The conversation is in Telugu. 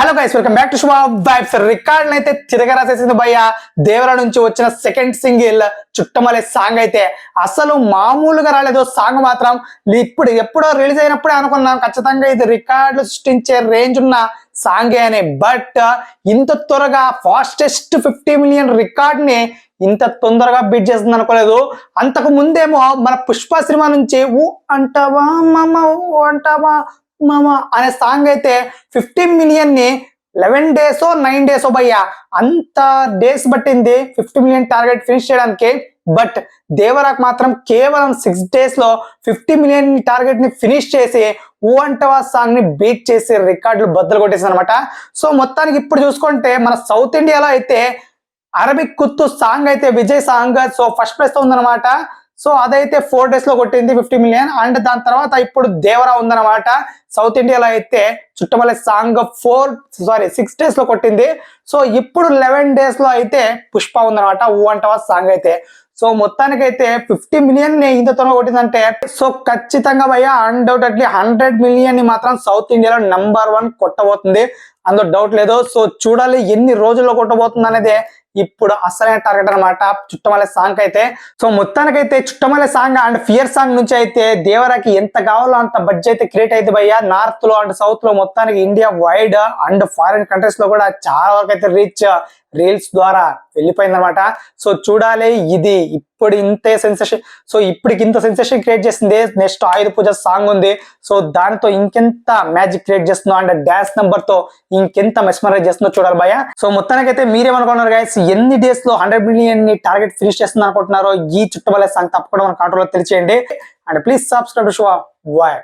Hello guys welcome back to Shubha vibes record అయితే తిరగరాసేసింది భయ్య. దేవర నుంచి వచ్చిన సెకండ్ సింగిల్ చుట్టమలే సాంగ్ అయితే. అసలు మామూలుగా రాలేదు సాంగ్ మాత్రం. ఇప్పుడు ఎప్పుడో రిలీజ్ అయినప్పుడే అనుకున్నాం. ఖచ్చితంగా ఇది రికార్డులు సృష్టించే రేంజ్ ఉన్న సాంగే అని. బట్ ఇంత త్వరగా ఫాస్టెస్ట్ ఫిఫ్టీ మిలియన్ రికార్డ్ని ఇంత తొందరగా బీట్ చేస్తుంది అనుకోలేదు. అంతకు ముందేమో మన పుష్ప సినిమా నుంచి ఊ అంటావా మామ ఊ అంటావా మామ అనే సాంగ్ అయితే ఫిఫ్టీ మిలియన్ని లెవెన్ డేస్ నైన్ డేస్ భయ్యా. అంత డేస్ పట్టింది ఫిఫ్టీ మిలియన్ టార్గెట్ ఫినిష్ చేయడానికి. బట్ దేవరాక్ మాత్రం కేవలం సిక్స్ డేస్లో ఫిఫ్టీ మిలియన్ టార్గెట్ని ఫినిష్ చేసి ఓ అంటవా సాంగ్ని బీట్ చేసి రికార్డులు బద్దలు కొట్టేసింది అనమాట సో మొత్తానికి ఇప్పుడు చూసుకుంటే మన సౌత్ ఇండియాలో అయితే అరబిక్ కుత్తు సాంగ్ అయితే విజయ్ సాంగ్ సో ఫస్ట్ ప్లేస్లో ఉందన్నమాట. సో అదైతే ఫోర్ డేస్లో కొట్టింది ఫిఫ్టీ మిలియన్ అండ్ దాని తర్వాత ఇప్పుడు దేవరా ఉందన్నమాట. సౌత్ ఇండియాలో అయితే Chuttamalle song four sorry six డేస్లో కొట్టింది. సో ఇప్పుడు లెవెన్ డేస్లో అయితే పుష్ప ఉందన్నమాట. ఊ అంటవా సాంగ్ అయితే. సో మొత్తానికి అయితే ఫిఫ్టీ మిలియన్ ఇంత త్వరగా కొట్టిందంటే సో ఖచ్చితంగా భయ అన్డౌటెడ్లీ హండ్రెడ్ మిలియన్ని మాత్రం సౌత్ ఇండియాలో నంబర్ వన్ కొట్టబోతుంది. అందులో డౌట్ లేదు. సో చూడాలి ఎన్ని రోజుల్లో కొట్టబోతుంది అనేది ఇప్పుడు అసలైన టార్గెట్ అనమాట చుట్టమల్లె సాంగ్ అయితే సో మొత్తానికైతే Chuttamalle song and fear song నుంచి అయితే దేవరాకి ఎంత కావాలో అంత బడ్జెట్ అయితే క్రియేట్ అయితే భయ్యా. నార్త్లో అండ్ సౌత్లో మొత్తానికి ఇండియా వైడ్ అండ్ ఫారిన్ కంట్రీస్లో కూడా చాలా వరకు అయితే రీచ్ రీల్స్ ద్వారా వెళ్ళిపోయింది అనమాట సో చూడాలి ఇది ఇప్పుడు ఇంతే సెన్సేషన్ సో ఇప్పటికి ఇంత సెన్సేషన్ క్రియేట్ చేసింది నెక్స్ట్ ఆయుధ పూజ సాంగ్ ఉంది. సో దాంతో ఇంకెంత మ్యాజిక్ క్రియేట్ చేస్తుందో అండ్ డాన్స్ నెంబర్తో ఇంకెంత మెస్మరైజ్ చేస్తుందో చూడాలి భయ సో మొత్తానికైతే మీరేమనుకున్నారు గైస్ ఎన్ని డేస్లో హండ్రెడ్ మిలియన్ని టార్గెట్ ఫినిష్ చేస్తుంది అనుకుంటున్నారో ఈ చుట్టబలే సాంగ్ తప్పకుండా మన కంట్రోల్ తెలియచేయండి. అండ్ ప్లీజ్ సబ్స్క్రైబ్ షో వాయ్